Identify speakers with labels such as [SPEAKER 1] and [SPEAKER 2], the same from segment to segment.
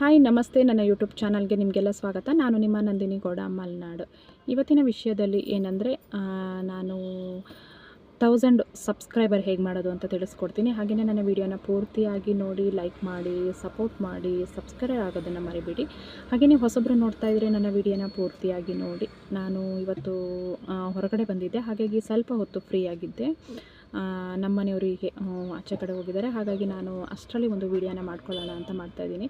[SPEAKER 1] Hi, ನಮಸ್ತೆ. ನನ್ನ YouTube ಚಾನಲ್ಗೆ ನಿಮಗೆಲ್ಲ ಸ್ವಾಗತ. ನಾನು ನಿಮ್ಮ ನಂದಿನಿ ಗೌಡ, ಮಲ್ನಾಡು. ಇವತ್ತಿನ ವಿಷಯದಲ್ಲಿ ಏನಂದರೆ ನಾನು ತೌಸಂಡ್ ಸಬ್ಸ್ಕ್ರೈಬರ್ ಹೇಗೆ ಮಾಡೋದು ಅಂತ ತಿಳಿಸ್ಕೊಡ್ತೀನಿ. ಹಾಗೆಯೇ ನನ್ನ ವಿಡಿಯೋನ ಪೂರ್ತಿಯಾಗಿ ನೋಡಿ ಲೈಕ್ ಮಾಡಿ ಸಪೋರ್ಟ್ ಮಾಡಿ ಸಬ್ಸ್ಕ್ರೈಬ್ ಆಗೋದನ್ನು ಮರಿಬೇಡಿ. ಹಾಗೆಯೇ ಹೊಸಬ್ರು ನೋಡ್ತಾ ಇದ್ದರೆ ನನ್ನ ವಿಡಿಯೋನ ಪೂರ್ತಿಯಾಗಿ ನೋಡಿ. ನಾನು ಇವತ್ತು ಹೊರಗಡೆ ಬಂದಿದ್ದೆ. ಹಾಗಾಗಿ ಸ್ವಲ್ಪ ಹೊತ್ತು ಫ್ರೀ ಆಗಿದ್ದೆ. ನಮ್ಮ ಮನೆಯವರಿಗೆ ಆಚೆ ಕಡೆ ಹೋಗಿದ್ದಾರೆ. ಹಾಗಾಗಿ ನಾನು ಅಷ್ಟರಲ್ಲಿ ಒಂದು ವೀಡಿಯೋನ ಮಾಡ್ಕೊಳ್ಳೋಣ ಅಂತ ಮಾಡ್ತಾಯಿದ್ದೀನಿ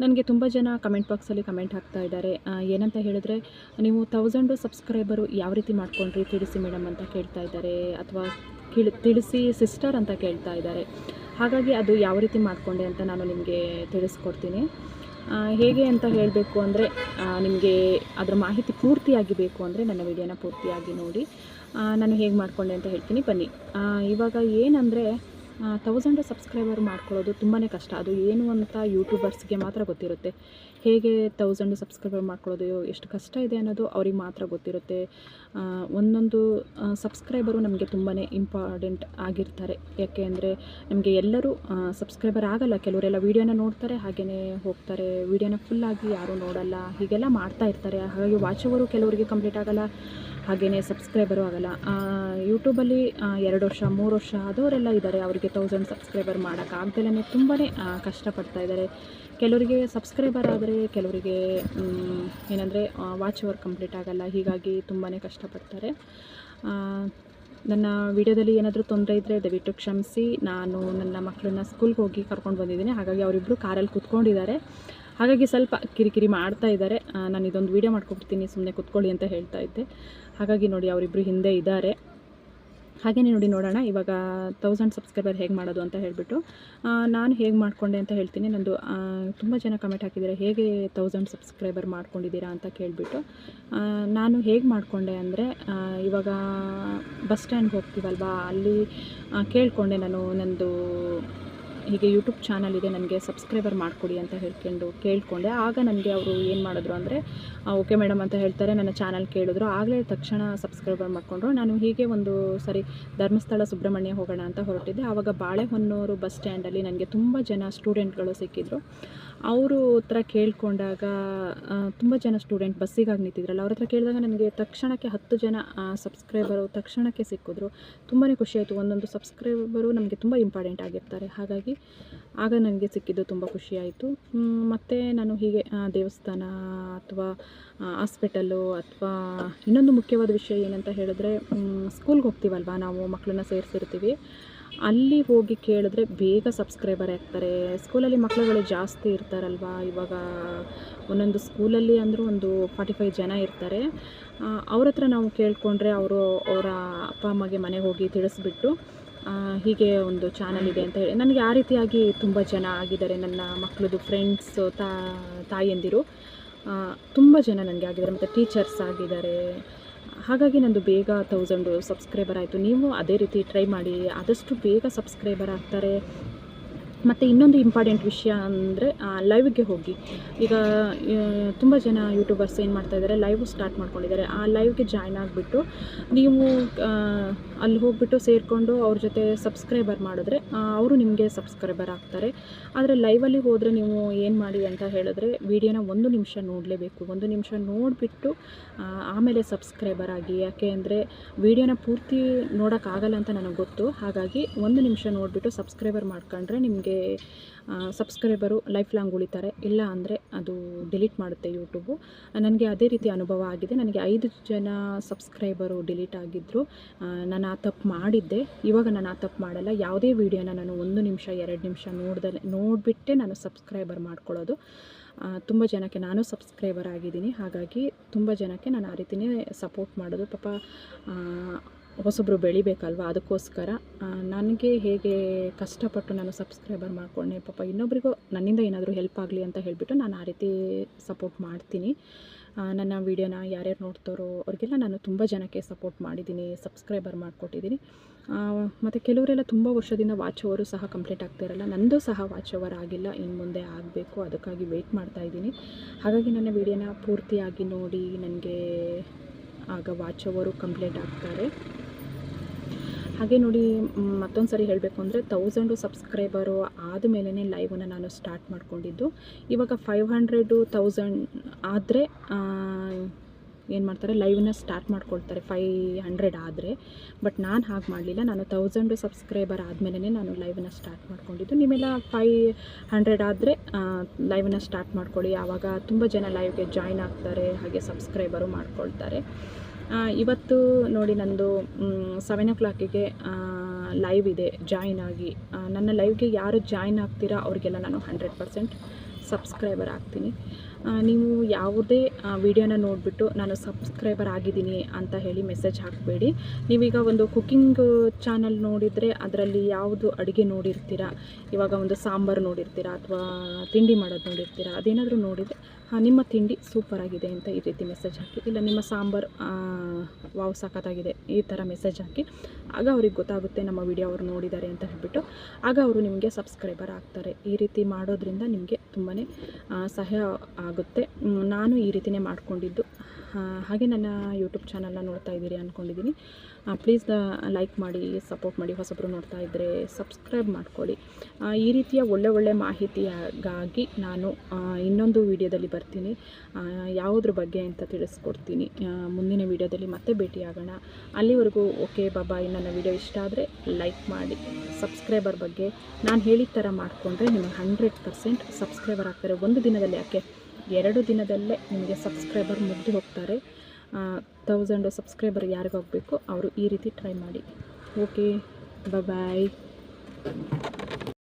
[SPEAKER 1] ನನಗೆ ತುಂಬ ಜನ ಕಮೆಂಟ್ ಬಾಕ್ಸಲ್ಲಿ ಕಮೆಂಟ್ ಹಾಕ್ತಾ ಇದ್ದಾರೆ. ಏನಂತ ಹೇಳಿದ್ರೆ, ನೀವು ತೌಸಂಡು ಸಬ್ಸ್ಕ್ರೈಬರು ಯಾವ ರೀತಿ ಮಾಡ್ಕೊಂಡ್ರಿ ತಿಳಿಸಿ ಮೇಡಮ್ ಅಂತ ಕೇಳ್ತಾ ಇದ್ದಾರೆ, ಅಥವಾ ತಿಳಿಸಿ ಸಿಸ್ಟರ್ ಅಂತ ಕೇಳ್ತಾ ಇದ್ದಾರೆ. ಹಾಗಾಗಿ ಅದು ಯಾವ ರೀತಿ ಮಾಡಿಕೊಂಡೆ ಅಂತ ನಾನು ನಿಮಗೆ ತಿಳಿಸ್ಕೊಡ್ತೀನಿ. ಹೇಗೆ ಅಂತ ಹೇಳಬೇಕು ಅಂದರೆ ನಿಮಗೆ ಅದರ ಮಾಹಿತಿ ಪೂರ್ತಿಯಾಗಿ ಬೇಕು ಅಂದರೆ ನನ್ನ ವಿಡಿಯೋನ ಪೂರ್ತಿಯಾಗಿ ನೋಡಿ. ನಾನು ಹೇಗೆ ಮಾಡಿಕೊಂಡೆ ಅಂತ ಹೇಳ್ತೀನಿ. ಬನ್ನಿ. ಇವಾಗ ಏನಂದರೆ ತೌಸಂಡ್ ಸಬ್ಸ್ಕ್ರೈಬರ್ ಮಾಡ್ಕೊಳ್ಳೋದು ತುಂಬಾ ಕಷ್ಟ. ಅದು ಏನು ಅಂತ ಯೂಟ್ಯೂಬರ್ಸ್ಗೆ ಮಾತ್ರ ಗೊತ್ತಿರುತ್ತೆ. ಹೇಗೆ ತೌಸಂಡ್ ಸಬ್ಸ್ಕ್ರೈಬರ್ ಮಾಡ್ಕೊಳ್ಳೋದು, ಎಷ್ಟು ಕಷ್ಟ ಇದೆ ಅನ್ನೋದು ಅವ್ರಿಗೆ ಮಾತ್ರ ಗೊತ್ತಿರುತ್ತೆ. ಒಂದೊಂದು ಸಬ್ಸ್ಕ್ರೈಬರು ನಮಗೆ ತುಂಬಾ ಇಂಪಾರ್ಟೆಂಟ್ ಆಗಿರ್ತಾರೆ. ಯಾಕೆ ಅಂದರೆ ನಮಗೆ ಎಲ್ಲರೂ ಸಬ್ಸ್ಕ್ರೈಬರ್ ಆಗಲ್ಲ. ಕೆಲವರೆಲ್ಲ ವೀಡಿಯೋನ ನೋಡ್ತಾರೆ ಹಾಗೆಯೇ ಹೋಗ್ತಾರೆ. ವೀಡಿಯೋನ ಫುಲ್ಲಾಗಿ ಯಾರೂ ನೋಡಲ್ಲ. ಹೀಗೆಲ್ಲ ಮಾಡ್ತಾ ಇರ್ತಾರೆ. ಹಾಗಾಗಿ ವಾಚವರು ಕೆಲವರಿಗೆ ಕಂಪ್ಲೀಟ್ ಆಗಲ್ಲ ಹಾಗೆಯೇ ಸಬ್ಸ್ಕ್ರೈಬರು ಆಗಲ್ಲ. ಯೂಟ್ಯೂಬಲ್ಲಿ ಎರಡು ವರ್ಷ, ಮೂರು ವರ್ಷ ಆದವರೆಲ್ಲ ಇದ್ದಾರೆ. ಅವರಿಗೆ ತೌಸಂಡ್ ಸಬ್ಸ್ಕ್ರೈಬರ್ ಮಾಡೋಕ್ಕಾಗ್ದಲೇ ತುಂಬಾ ಕಷ್ಟಪಡ್ತಾ ಇದ್ದಾರೆ. ಕೆಲವರಿಗೆ ಸಬ್ಸ್ಕ್ರೈಬರ್ ಆದರೆ, ಕೆಲವರಿಗೆ ಏನಂದರೆ ವಾಚ್ ಅವರ್ ಕಂಪ್ಲೀಟ್ ಆಗಲ್ಲ, ಹೀಗಾಗಿ ತುಂಬಾ ಕಷ್ಟಪಡ್ತಾರೆ. ನನ್ನ ವಿಡಿಯೋದಲ್ಲಿ ಏನಾದರೂ ತೊಂದರೆ ಇದ್ದರೆ ದಯವಿಟ್ಟು ಕ್ಷಮಿಸಿ. ನಾನು ನನ್ನ ಮಕ್ಕಳನ್ನ ಸ್ಕೂಲ್ಗೆ ಹೋಗಿ ಕರ್ಕೊಂಡು ಬಂದಿದ್ದೀನಿ. ಹಾಗಾಗಿ ಅವರಿಬ್ಬರು ಕಾರಲ್ಲಿ ಕೂತ್ಕೊಂಡಿದ್ದಾರೆ. ಹಾಗಾಗಿ ಸ್ವಲ್ಪ ಕಿರಿಕಿರಿ ಮಾಡ್ತಾ ಇದ್ದಾರೆ. ನಾನು ಇದೊಂದು ವೀಡಿಯೋ ಮಾಡ್ಕೊಬಿಡ್ತೀನಿ. ಸುಮ್ಮನೆ ಕೂತ್ಕೊಳ್ಳಿ ಅಂತ ಹೇಳ್ತಾ ಇದ್ದೆ. ಹಾಗಾಗಿ ನೋಡಿ ಅವರಿಬ್ಬರು ಹಿಂದೆ ಇದ್ದಾರೆ. ಹಾಗೆಯೇ ನೋಡಿ ನೋಡೋಣ. ಇವಾಗ ತೌಸಂಡ್ ಸಬ್ಸ್ಕ್ರೈಬರ್ ಹೇಗೆ ಮಾಡೋದು ಅಂತ ಹೇಳಿಬಿಟ್ಟು. ನಾನು ಹೇಗೆ ಮಾಡಿಕೊಂಡೆ ಅಂತ ಹೇಳ್ತೀನಿ. ನಂದು ತುಂಬ ಜನ ಕಮೆಂಟ್ ಹಾಕಿದ್ದೀರಾ. ಹೇಗೆ ತೌಸಂಡ್ ಸಬ್ಸ್ಕ್ರೈಬರ್ ಮಾಡ್ಕೊಂಡಿದ್ದೀರಾ ಅಂತ ಕೇಳಿಬಿಟ್ಟು. ನಾನು ಹೇಗೆ ಮಾಡಿಕೊಂಡೆ ಅಂದರೆ ಇವಾಗ ಬಸ್ ಸ್ಟ್ಯಾಂಡ್ಗೆ ಹೋಗ್ತೀವಲ್ವಾ, ಅಲ್ಲಿ ಕೇಳಿಕೊಂಡೆ ನಾನು ನಂದು ಹೀಗೆ ಯೂಟ್ಯೂಬ್ ಚಾನಲ್ ಇದೆ, ನನಗೆ ಸಬ್ಸ್ಕ್ರೈಬರ್ ಮಾಡಿಕೊಡಿ ಅಂತ ಹೇಳ್ಕೊಂಡು ಕೇಳಿಕೊಂಡೆ. ಆಗ ನನಗೆ ಅವರು ಏನು ಮಾಡಿದ್ರು ಅಂದರೆ ಓಕೆ ಮೇಡಮ್ ಅಂತ ಹೇಳ್ತಾರೆ, ನನ್ನ ಚಾನಲ್ ಕೇಳಿದ್ರು. ಆಗಲೇ ತಕ್ಷಣ ಸಬ್ಸ್ಕ್ರೈಬರ್ ಮಾಡಿಕೊಂಡ್ರು. ನಾನು ಹೀಗೆ ಒಂದು ಸರಿ ಧರ್ಮಸ್ಥಳ ಸುಬ್ರಹ್ಮಣ್ಯ ಹೋಗೋಣ ಅಂತ ಹೊರಟಿದ್ದೆ. ಆವಾಗ ಬಾಳೆಹೊನ್ನೂರು ಬಸ್ ಸ್ಟ್ಯಾಂಡಲ್ಲಿ ನನಗೆ ತುಂಬ ಜನ ಸ್ಟೂಡೆಂಟ್ಗಳು ಸಿಕ್ಕಿದ್ರು. ಅವರು ಹತ್ರ ಕೇಳಿಕೊಂಡಾಗ ತುಂಬ ಜನ ಸ್ಟೂಡೆಂಟ್ ಬಸ್ಸಿಗಾಗಿ ನಿಂತಿದ್ರಲ್ಲ ಅವ್ರ ಹತ್ರ ಕೇಳಿದಾಗ ನನಗೆ ತಕ್ಷಣಕ್ಕೆ ಹತ್ತು ಜನ ಸಬ್ಸ್ಕ್ರೈಬರು ತಕ್ಷಣಕ್ಕೆ ಸಿಕ್ಕಿದ್ರು. ತುಂಬಾ ಖುಷಿಯಾಯಿತು ಒಂದೊಂದು ಸಬ್ಸ್ಕ್ರೈಬರು ನಮಗೆ ತುಂಬ ಇಂಪಾರ್ಟೆಂಟ್ ಆಗಿರ್ತಾರೆ. ಹಾಗಾಗಿ ಆಗ ನನಗೆ ಸಿಕ್ಕಿದ್ದು ತುಂಬ ಖುಷಿಯಾಯಿತು ಮತ್ತು ನಾನು ಹೀಗೆ ದೇವಸ್ಥಾನ ಅಥವಾ ಹಾಸ್ಪಿಟಲ್ಲು ಅಥವಾ ಇನ್ನೊಂದು ಮುಖ್ಯವಾದ ವಿಷಯ ಏನಂತ ಹೇಳಿದ್ರೆ ಸ್ಕೂಲ್ಗೆ ಹೋಗ್ತೀವಲ್ವಾ ನಾವು ಮಕ್ಕಳನ್ನ ಸೇರಿಸಿರ್ತೀವಿ. ಅಲ್ಲಿ ಹೋಗಿ ಕೇಳಿದ್ರೆ ಬೇಗ ಸಬ್ಸ್ಕ್ರೈಬರ್ ಆಗ್ತಾರೆ. ಸ್ಕೂಲಲ್ಲಿ ಮಕ್ಕಳುಗಳು ಜಾಸ್ತಿ ಇರ್ತಾರಲ್ವಾ? ಇವಾಗ ಒಂದೊಂದು ಸ್ಕೂಲಲ್ಲಿ ಅಂದರೂ ಒಂದು ಫಾರ್ಟಿ ಫೈವ್ ಜನ ಇರ್ತಾರೆ. ಅವ್ರ ಹತ್ರ ನಾವು ಕೇಳಿಕೊಂಡ್ರೆ ಅವರು ಅವರ ಅಪ್ಪ, ಅಮ್ಮಗೆ ಮನೆಗೆ ಹೋಗಿ ತಿಳಿಸ್ಬಿಟ್ಟು ಹೀಗೆ ಒಂದು ಚಾನಲ್ ಇದೆ ಅಂತ ಹೇಳಿ. ನನಗೆ ಆ ರೀತಿಯಾಗಿ ತುಂಬ ಜನ ಆಗಿದ್ದಾರೆ. ನನ್ನ ಮಕ್ಕಳದು ಫ್ರೆಂಡ್ಸು ತಾಯಂದಿರು ತುಂಬ ಜನ ನನಗೆ ಆಗಿದ್ದಾರೆ. ಮತ್ತು ಟೀಚರ್ಸ್ ಆಗಿದ್ದಾರೆ. ಹಾಗಾಗಿ ನಂದು ಬೇಗ ತೌಸಂಡು ಸಬ್ಸ್ಕ್ರೈಬರ್ ಆಯಿತು. ನೀವು ಅದೇ ರೀತಿ ಟ್ರೈ ಮಾಡಿ. ಆದಷ್ಟು ಬೇಗ ಸಬ್ಸ್ಕ್ರೈಬರ್ ಆಗ್ತಾರೆ. ಮತ್ತು ಇನ್ನೊಂದು ಇಂಪಾರ್ಟೆಂಟ್ ವಿಷಯ ಅಂದರೆ ಲೈವ್ಗೆ ಹೋಗಿ. ಈಗ ತುಂಬ ಜನ ಯೂಟ್ಯೂಬರ್ಸ್ ಏನು ಮಾಡ್ತಾ ಇದ್ದಾರೆ ಲೈವ್ ಸ್ಟಾರ್ಟ್ ಮಾಡ್ಕೊಂಡಿದ್ದಾರೆ. ಆ ಲೈವ್ಗೆ ಜಾಯ್ನ್ ಆಗಿಬಿಟ್ಟು, ನೀವು ಅಲ್ಲಿ ಹೋಗ್ಬಿಟ್ಟು ಸೇರಿಕೊಂಡು ಅವ್ರ ಜೊತೆ ಸಬ್ಸ್ಕ್ರೈಬರ್ ಮಾಡಿದ್ರೆ ಅವರು ನಿಮಗೆ ಸಬ್ಸ್ಕ್ರೈಬರ್ ಆಗ್ತಾರೆ. ಆದರೆ ಲೈವಲ್ಲಿ ಹೋದರೆ ನೀವು ಏನು ಮಾಡಿ ಅಂತ ಹೇಳಿದ್ರೆ ವಿಡಿಯೋನ ಒಂದು ನಿಮಿಷ ನೋಡಲೇಬೇಕು. ಒಂದು ನಿಮಿಷ ನೋಡಿಬಿಟ್ಟು ಆಮೇಲೆ ಸಬ್ಸ್ಕ್ರೈಬರ್ ಆಗಿ. ಯಾಕೆ ಅಂದರೆ ವಿಡಿಯೋನ ಪೂರ್ತಿ ನೋಡೋಕ್ಕಾಗಲ್ಲ ಅಂತ ನನಗೆ ಗೊತ್ತು. ಹಾಗಾಗಿ ಒಂದು ನಿಮಿಷ ನೋಡಿಬಿಟ್ಟು ಸಬ್ಸ್ಕ್ರೈಬರ್ ಮಾಡ್ಕೊಂಡ್ರೆ ನಿಮಗೆ ಸಬ್ಸ್ಕ್ರೈಬರು ಲೈಫ್ ಲಾಂಗ್ ಉಳಿತಾರೆ, ಇಲ್ಲ ಅಂದರೆ ಅದು ಡಿಲೀಟ್ ಮಾಡುತ್ತೆ ಯೂಟ್ಯೂಬು. ನನಗೆ ಅದೇ ರೀತಿ ಅನುಭವ ಆಗಿದೆ. ನನಗೆ ಐದು ಜನ ಸಬ್ಸ್ಕ್ರೈಬರು ಡಿಲೀಟ್ ಆಗಿದ್ದರು ನಾನು ಆ ತಪ್ಪು ಮಾಡಿದ್ದೆ. ಇವಾಗ ನಾನು ಆ ತಪ್ಪು ಮಾಡಲ್ಲ. ಯಾವುದೇ ವೀಡಿಯೋನ ನಾನು ಒಂದು ನಿಮಿಷ, ಎರಡು ನಿಮಿಷ ನೋಡ್ದಲೆ, ನೋಡಿಬಿಟ್ಟೆ ನಾನು ಸಬ್ಸ್ಕ್ರೈಬರ್ ಮಾಡ್ಕೊಳ್ಳೋದು. ತುಂಬ ಜನಕ್ಕೆ ನಾನು ಸಬ್ಸ್ಕ್ರೈಬರ್ ಆಗಿದ್ದೀನಿ. ಹಾಗಾಗಿ ತುಂಬ ಜನಕ್ಕೆ ನಾನು ಆ ರೀತಿಯೇ ಸಪೋರ್ಟ್ ಮಾಡೋದು. ಪಾಪ ಆ, ಬೆಳಿಬೇಕಲ್ವಾ? ಅದಕ್ಕೋಸ್ಕರ ನನಗೆ ಹೇಗೆ ಕಷ್ಟಪಟ್ಟು ನಾನು ಸಬ್ಸ್ಕ್ರೈಬರ್ ಮಾಡಿಕೊಂಡೆ ಪಾಪ ಇನ್ನೊಬ್ರಿಗೂ ನನ್ನಿಂದ ಏನಾದರೂ ಹೆಲ್ಪ್ ಆಗಲಿ ಅಂತ ಹೇಳಿಬಿಟ್ಟು ನಾನು ಆ ರೀತಿ ಸಪೋರ್ಟ್ ಮಾಡ್ತೀನಿ. ನನ್ನ ವೀಡಿಯೋನ ಯಾರ್ಯಾರು ನೋಡ್ತಾರೋ ಅವ್ರಿಗೆಲ್ಲ ನಾನು ತುಂಬ ಜನಕ್ಕೆ ಸಪೋರ್ಟ್ ಮಾಡಿದ್ದೀನಿ ಸಬ್ಸ್ಕ್ರೈಬರ್ ಮಾಡಿಕೊಟ್ಟಿದ್ದೀನಿ. ಮತ್ತು ಕೆಲವರೆಲ್ಲ ತುಂಬ ವರ್ಷದಿಂದ ವಾಚ್ ಓವರು ಸಹ ಕಂಪ್ಲೀಟ್ ಆಗ್ತಾ ಇರಲ್ಲ ನಂದು ಸಹ ವಾಚ್ ಓವರ್ ಆಗಿಲ್ಲ ಇನ್ನು ಮುಂದೆ ಆಗಬೇಕು ಅದಕ್ಕಾಗಿ ವೆಯ್ಟ್ ಮಾಡ್ತಾ ಇದ್ದೀನಿ. ಹಾಗಾಗಿ ನನ್ನ ವೀಡಿಯೋನ ಪೂರ್ತಿಯಾಗಿ ನೋಡಿ ನನಗೆ ಆಗ ವಾಚ್ ಓವರು ಕಂಪ್ಲೀಟ್ ಆಗ್ತಾರೆ. ಹಾಗೆ ನೋಡಿ ಮತ್ತೊಂದು ಸರಿ ಹೇಳಬೇಕು ಅಂದರೆ ತೌಸಂಡು ಸಬ್ಸ್ಕ್ರೈಬರು ಆದಮೇಲೆ ಲೈವನ್ನು ನಾನು ಸ್ಟಾರ್ಟ್ ಮಾಡಿಕೊಂಡಿದ್ದು. ಇವಾಗ ಫೈವ್ ಹಂಡ್ರೆಡು ತೌಸಂಡ್ ಆದರೆ ಏನು ಮಾಡ್ತಾರೆ ಲೈವ್ನ ಸ್ಟಾರ್ಟ್ ಮಾಡ್ಕೊಳ್ತಾರೆ ಫೈ ಹಂಡ್ರೆಡ್ ಆದರೆ. ಬಟ್ ನಾನು ಹಾಗೆ ಮಾಡಲಿಲ್ಲ. ನಾನು ತೌಸಂಡು ಸಬ್ಸ್ಕ್ರೈಬರ್ ಆದಮೇಲೆ ನಾನು ಲೈವನ್ನ ಸ್ಟಾರ್ಟ್ ಮಾಡ್ಕೊಂಡಿದ್ದು. ನಿಮ್ಮೆಲ್ಲ ಫೈ ಹಂಡ್ರೆಡ್ ಆದರೆ ಲೈವ್ನ ಸ್ಟಾರ್ಟ್ ಮಾಡ್ಕೊಳ್ಳಿ. ಆವಾಗ ತುಂಬ ಜನ ಲೈವ್ಗೆ ಜಾಯ್ನ್ ಆಗ್ತಾರೆ, ಹಾಗೆ ಸಬ್ಸ್ಕ್ರೈಬರು ಮಾಡ್ಕೊಳ್ತಾರೆ. ಇವತ್ತು ನೋಡಿ ನಂದು ಸೆವೆನ್ ಓ ಕ್ಲಾಕಿಗೆ ಲೈವ್ ಇದೆ ಜಾಯಿನ್ ಆಗಿ. ನನ್ನ ಲೈವ್ಗೆ ಯಾರು ಜಾಯಿನ್ ಆಗ್ತೀರಾ ಅವರಿಗೆಲ್ಲ ನಾನು ಹಂಡ್ರೆಡ್ ಪರ್ಸೆಂಟ್ ಸಬ್ಸ್ಕ್ರೈಬರ್ ಆಗ್ತೀನಿ. ನೀವು ಯಾವುದೇ ವಿಡಿಯೋನ ನೋಡಿಬಿಟ್ಟು ನಾನು ಸಬ್ಸ್ಕ್ರೈಬರ್ ಆಗಿದ್ದೀನಿ ಅಂತ ಹೇಳಿ ಮೆಸೇಜ್ ಹಾಕಬೇಡಿ. ನೀವೀಗ ಒಂದು ಕುಕ್ಕಿಂಗ್ ಚಾನಲ್ ನೋಡಿದರೆ ಅದರಲ್ಲಿ ಯಾವುದು ಅಡುಗೆ ನೋಡಿರ್ತೀರಾ? ಇವಾಗ ಒಂದು ಸಾಂಬಾರು ನೋಡಿರ್ತೀರಾ? ಅಥವಾ ತಿಂಡಿ ಮಾಡೋದು ನೋಡಿರ್ತೀರಾ? ಅದೇನಾದರೂ ನೋಡಿದರೆ ನಿಮ್ಮ ತಿಂಡಿ ಸೂಪರಾಗಿದೆ ಅಂತ ಈ ರೀತಿ ಮೆಸೇಜ್ ಹಾಕಿ. ಇಲ್ಲ, ನಿಮ್ಮ ಸಾಂಬಾರು ವಾವ್ ಸಾಕತ್ತಾಗಿದೆ ಈ ಥರ ಮೆಸೇಜ್ ಹಾಕಿ. ಆಗ ಅವ್ರಿಗೆ ಗೊತ್ತಾಗುತ್ತೆ ನಮ್ಮ ವಿಡಿಯೋ ಅವರು ನೋಡಿದ್ದಾರೆ ಅಂತ ಹೇಳ್ಬಿಟ್ಟು. ಆಗ ಅವರು ನಿಮಗೆ ಸಬ್ಸ್ಕ್ರೈಬರ್ ಆಗ್ತಾರೆ. ಈ ರೀತಿ ಮಾಡೋದ್ರಿಂದ ನಿಮಗೆ ತುಂಬಾ ಸಹಾಯ ಆಗುತ್ತೆ. ನಾನು ಈ ರೀತಿನೇ ಮಾಡ್ಕೊಂಡಿದ್ದು. ಹಾಗೆ ನನ್ನ ಯೂಟ್ಯೂಬ್ ಚಾನಲ್ನ ನೋಡ್ತಾ ಇದ್ದೀರಿ ಅಂದ್ಕೊಂಡಿದ್ದೀನಿ ಪ್ಲೀಸ್ ಲೈಕ್ ಮಾಡಿ ಸಪೋರ್ಟ್ ಮಾಡಿ, ಹೊಸಬ್ರು ನೋಡ್ತಾ ಇದ್ದರೆ ಸಬ್ಸ್ಕ್ರೈಬ್ ಮಾಡ್ಕೊಳ್ಳಿ. ಈ ರೀತಿಯ ಒಳ್ಳೆ ಒಳ್ಳೆ ಮಾಹಿತಿಯಾಗಾಗಿ ನಾನು ಇನ್ನೊಂದು ವಿಡಿಯೋದಲ್ಲಿ ಬರ್ತೀನಿ. ಯಾವುದ್ರ ಬಗ್ಗೆ ಅಂತ ತಿಳಿಸ್ಕೊಡ್ತೀನಿ. ಮುಂದಿನ ವಿಡಿಯೋದಲ್ಲಿ ಮತ್ತೆ ಭೇಟಿಯಾಗೋಣ. ಅಲ್ಲಿವರೆಗೂ ಓಕೆ ಬಾಬಾಯ್ ನನ್ನ ವಿಡಿಯೋ ಇಷ್ಟ ಆದರೆ ಲೈಕ್ ಮಾಡಿ. ಸಬ್ಸ್ಕ್ರೈಬರ್ ಬಗ್ಗೆ ನಾನು ಹೇಳಿದ ಥರ ಮಾಡಿಕೊಂಡ್ರೆ ನಿಮಗೆ ಹಂಡ್ರೆಡ್ ಪರ್ಸೆಂಟ್ ಸಬ್ಸ್ಕ್ರೈಬರ್ ಆಗ್ತಾರೆ. ಒಂದು ದಿನದಲ್ಲಿ ಯಾಕೆ? ಎರಡು ದಿನದಲ್ಲೇ ನಿಮಗೆ ಸಬ್ಸ್ಕ್ರೈಬರ್ ಮುಗ್ದು ಹೋಗ್ತಾರೆ. ತೌಸಂಡು ಸಬ್ಸ್ಕ್ರೈಬರ್ ಯಾರಿಗಾಗಬೇಕು ಅವರು ಈ ರೀತಿ ಟ್ರೈ ಮಾಡಿ. Okay bye